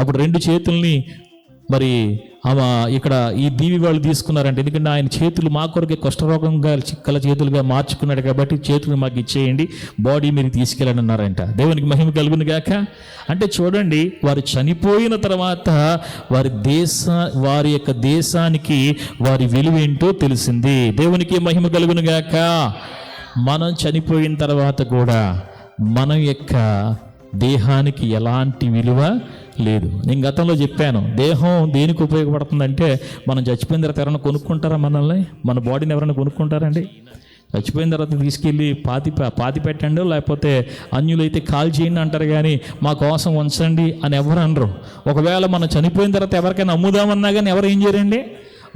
అప్పుడు రెండు చేతుల్ని మరి ఆమె ఇక్కడ ఈ దీవి వాళ్ళు తీసుకున్నారంటే. ఎందుకంటే ఆయన చేతులు మా కొరకే కష్టరోగంగా చిక్కల చేతులుగా మార్చుకున్నాడు కాబట్టి చేతులు మాకు ఇచ్చేయండి. బాడీ మీరు తీసుకెళ్ళండి అన్నారంట. దేవునికి మహిమ కలుగును గాక. అంటే చూడండి వారు చనిపోయిన తర్వాత వారి దేశ వారి యొక్క దేశానికి వారి విలువేంటో తెలిసింది. దేవునికి మహిమ కలుగును గాక. మనం చనిపోయిన తర్వాత కూడా మనం యొక్క దేహానికి ఎలాంటి విలువ లేదు. నేను గతంలో చెప్పాను దేహం దేనికి ఉపయోగపడుతుందంటే మనం చచ్చిపోయిన తర్వాత ఎవరైనా కొనుక్కుంటారా మనల్ని? మన బాడీని ఎవరైనా కొనుక్కుంటారండి? చచ్చిపోయిన తర్వాత తీసుకెళ్ళి పాతి పాతి పెట్టండి లేకపోతే అన్యులైతే కాల్ చేయండి అంటారు కానీ మా కోసం ఉంచండి అని ఎవరు అనరు. ఒకవేళ మనం చనిపోయిన తర్వాత ఎవరికైనా అమ్ముదామన్నా కానీ ఎవరు ఏం చేయరండి?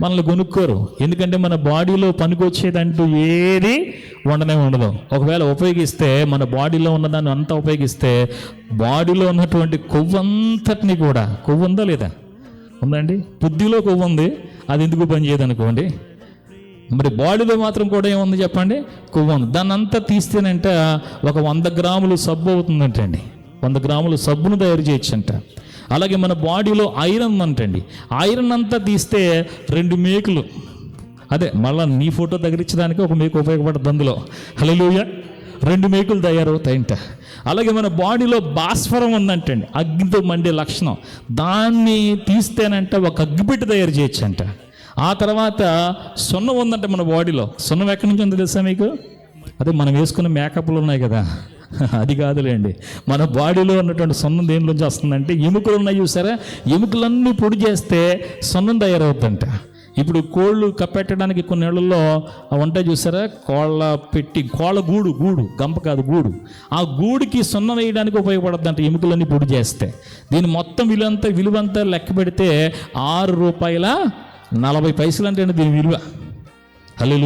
మనల్ని కొనుక్కోరు ఎందుకంటే మన బాడీలో పనికొచ్చేదంటూ ఏది ఉండనే ఉండదు. ఒకవేళ ఉపయోగిస్తే మన బాడీలో ఉన్నదాన్ని అంతా ఉపయోగిస్తే బాడీలో ఉన్నటువంటి కొవ్వు అంతటిని కూడా కొవ్వు ఉందా లేదా? ఉందండి? బుద్ధిలో కొవ్వు ఉంది అది ఎందుకు పనిచేయదు అనుకోండి. మరి బాడీలో మాత్రం కూడా ఏముంది చెప్పండి? కొవ్వు ఉంది దాన్ని అంతా తీస్తేనంట ఒక వంద గ్రాములు సబ్బు అవుతుందంటండి. వంద గ్రాములు సబ్బును తయారు చేయొచ్చంట. అలాగే మన బాడీలో ఐరన్ అంటండి ఐరన్ అంతా తీస్తే రెండు మేకులు అదే మళ్ళీ నీ ఫోటో తగిలించడానికి ఒక మేకు ఉపయోగపడుతుంది అందులో. హలోయ రెండు మేకులు తయారవుతాయంట అలాగే మన బాడీలో భాస్వరం ఉందంటండి అగ్నితో మండే లక్షణం. దాన్ని తీస్తేనంట ఒక అగ్గిపెట్టి తయారు చేయొచ్చంట. ఆ తర్వాత సున్నం ఉందంట మన బాడీలో. సున్నం ఎక్కడి నుంచి ఉంది తెలుసా మీకు? అదే మనం వేసుకున్న మేకప్లు ఉన్నాయి కదా. అది కాదులేండి. మన బాడీలో ఉన్నటువంటి సున్నం దేనిలోంచి వస్తుందంటే ఎముకలు ఉన్నాయి చూసారా? ఎముకలన్నీ పొడి చేస్తే సున్నం తయారవుతుందంట. ఇప్పుడు కోళ్ళు కప్పెట్టడానికి కొన్ని నెలల్లో ఉంటాయి చూసారా? కోళ్ళ పెట్టి కోళ్ళ గూడు గూడు గంప కాదు గూడు. ఆ గూడుకి సున్నం వేయడానికి ఉపయోగపడద్దు అంటే ఎముకలన్నీ పొడి చేస్తే. దీని మొత్తం విలువంతా విలువంతా లెక్క పెడితే ఆరు రూపాయల నలభై పైసలు అంటే దీని విలువ. హలో